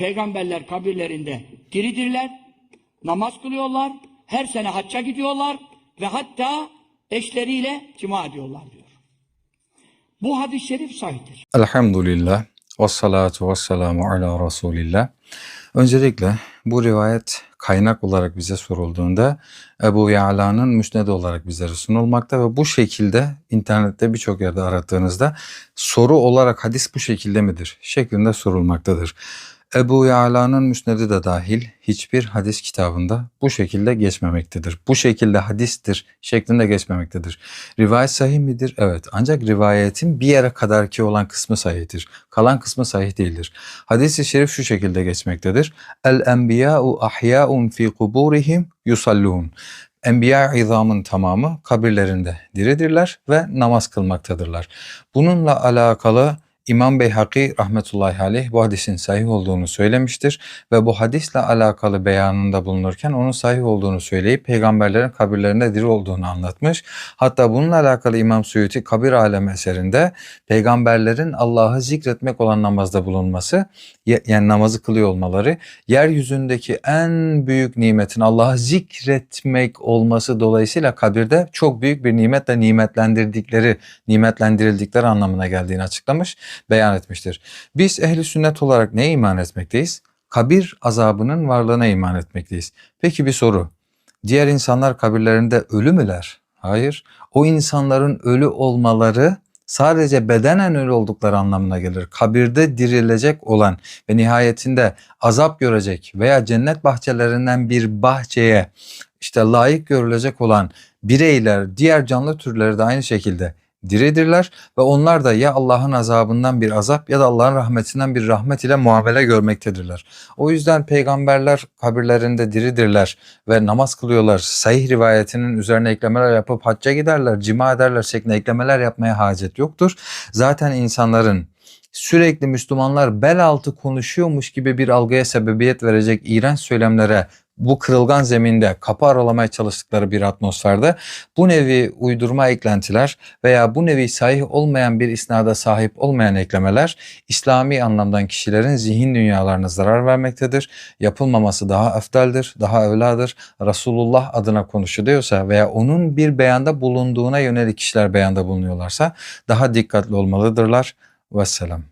peygamberler kabirlerinde diridirler, namaz kılıyorlar, her sene hacca gidiyorlar ve hatta eşleriyle cima ediyorlar diyor. Bu hadis-i şerif sahihtir. Elhamdülillah ve salatu ve selamu ala Resulillah. Öncelikle bu rivayet kaynak olarak bize sorulduğunda Ebu Ya'la'nın müsned olarak bize sunulmakta ve bu şekilde internette birçok yerde arattığınızda soru olarak hadis bu şekilde midir şeklinde sorulmaktadır. Ebu Ya'la'nın müsnedi de dahil hiçbir hadis kitabında bu şekilde geçmemektedir. Bu şekilde hadistir şeklinde geçmemektedir. Rivayet sahih midir? Evet. Ancak rivayetin bir yere kadarki olan kısmı sahihtir. Kalan kısmı sahih değildir. Hadis-i şerif şu şekilde geçmektedir. El enbiya'u ahya'un fi kuburihim yusallun. Enbiya izamın tamamı kabirlerinde diridirler ve namaz kılmaktadırlar. Bununla alakalı İmam Beyhaki rahmetullahi aleyh bu hadisin sahih olduğunu söylemiştir ve bu hadisle alakalı beyanında bulunurken onun sahih olduğunu söyleyip peygamberlerin kabirlerinde diri olduğunu anlatmış. Hatta bununla alakalı İmam Suyuti kabir alem eserinde peygamberlerin Allah'ı zikretmek olan namazda bulunması yani namazı kılıyor olmaları yeryüzündeki en büyük nimetin Allah'ı zikretmek olması dolayısıyla kabirde çok büyük bir nimetle nimetlendirdikleri, nimetlendirildikleri anlamına geldiğini açıklamış beyan etmiştir. Biz ehli sünnet olarak neye iman etmekteyiz? Kabir azabının varlığına iman etmekteyiz. Peki bir soru. Diğer insanlar kabirlerinde ölü müler? Hayır. O insanların ölü olmaları sadece bedenen ölü oldukları anlamına gelir. Kabirde dirilecek olan ve nihayetinde azap görecek veya cennet bahçelerinden bir bahçeye işte layık görülecek olan bireyler, diğer canlı türleri de aynı şekilde diridirler ve onlar da ya Allah'ın azabından bir azap ya da Allah'ın rahmetinden bir rahmet ile muamele görmektedirler. O yüzden peygamberler kabirlerinde diridirler ve namaz kılıyorlar. Sahih rivayetinin üzerine eklemeler yapıp hacca giderler, cima ederler şeklinde eklemeler yapmaya hacet yoktur. Zaten insanların sürekli Müslümanlar bel altı konuşuyormuş gibi bir algıya sebebiyet verecek iğrenç söylemlere bu kırılgan zeminde kapı aralamaya çalıştıkları bir atmosferde bu nevi uydurma eklentiler veya bu nevi sahih olmayan bir isnada sahip olmayan eklemeler İslami anlamdan kişilerin zihin dünyalarına zarar vermektedir. Yapılmaması daha efteldir, daha evladır. Resulullah adına konuşuluyorsa veya onun bir beyanda bulunduğuna yönelik kişiler beyanda bulunuyorlarsa daha dikkatli olmalıdırlar. Vesselam.